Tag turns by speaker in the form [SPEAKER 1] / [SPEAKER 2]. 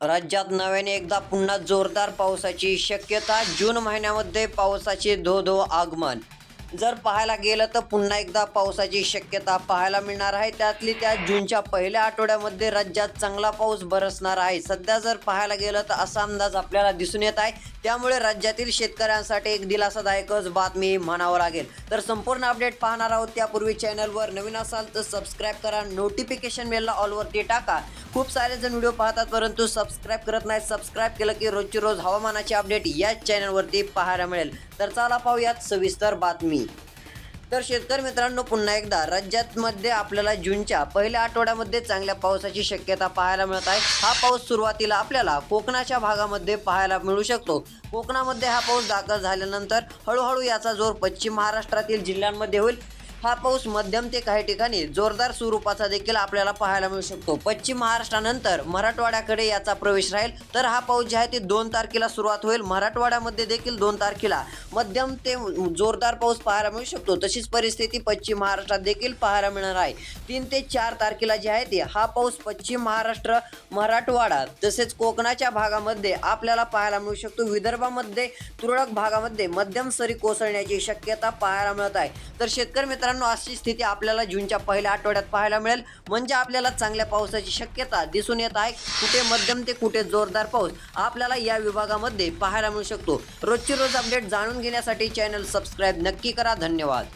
[SPEAKER 1] राज्यात नव्याने एकदा पुन्हा जोरदार पावसाची शक्यता जून महिन्यामध्ये पावसाचे धो धो आगमन. जर पाहायला गेलं तर पुन्हा एकदा पावसाची शक्यता पाहायला मिळणार आहे. त्यातली त्या जूनच्या पहिल्या आठवड्यामध्ये राज्यात चांगला पाऊस बरसणार आहे. सध्या जर पाहायला गेलं तर असा अंदाज आपल्याला दिसून येत आहे. त्यामुळे राज्यातील शेतकऱ्यांसाठी एक दिलासादायकच बातमी म्हणावं लागेल. तर संपूर्ण अपडेट पाहणार आहोत. त्यापूर्वी चॅनलवर नवीन असाल तर सबस्क्राईब करा. नोटिफिकेशन बेलला ऑलवरती टाका. खूप सारे जण व्हिडिओ पाहतात परंतु सबस्क्राईब करत नाही सबस्क्राईब केलं की रोजची रोज हवामानाची अपडेट याच चॅनलवरती पाहायला मिळेल. तर चला पाहूयात सविस्तर बातमी. तर शेतकरी मित्रांनो पुन्हा एकदा राज्यात मध्ये आपल्याला जूनच्या पहिल्या आठवड्यामध्ये चांगल्या पावसाची शक्यता पाहायला मिळत आहे. हा पाऊस सुरुवातीला आपल्याला कोकणाच्या भागामध्ये पाहायला मिळू शकतो. कोकणामध्ये हा पाऊस दाखल झाल्यानंतर हळूहळू याचा जोर पश्चिम महाराष्ट्रातील जिल्ह्यांमध्ये होईल. हा पाऊस मध्यम ते काही ठिकाणी जोरदार स्वरूपाचा देखील आपल्याला पाहायला मिळू शकतो. पश्चिम महाराष्ट्रानंतर मराठवाड्याकडे याचा प्रवेश राहील. तर हा पाऊस जे आहे ते दोन तारखेला सुरुवात होईल. मराठवाड्यामध्ये देखील दोन तारखेला मध्यम ते जोरदार पाऊस पाहायला मिळू शकतो. तशीच परिस्थिती पश्चिम महाराष्ट्रात देखील पाहायला मिळणार आहे. तीन ते चार तारखेला जे आहे ते हा पाऊस पश्चिम महाराष्ट्र मराठवाडा तसेच कोकणाच्या भागामध्ये आपल्याला पाहायला मिळू शकतो. विदर्भामध्ये तुरळक भागामध्ये मध्यम सरी कोसळण्याची शक्यता पाहायला मिळत आहे. तर शेतकरी मित्र मित्रांनो अशी स्थिती आपल्याला जूनच्या पहिल्या आठवड्यात पाहायला मिळेल. म्हणजे आपल्याला चांगल्या पावसाची शक्यता दिसून येत आहे. कुठे मध्यम ते कुठे जोरदार पाऊस आपल्याला या विभागामध्ये पाहायला मिळू शकतो. रोजची रोज अपडेट जाणून घेण्यासाठी चॅनल सबस्क्राईब नक्की करा. धन्यवाद.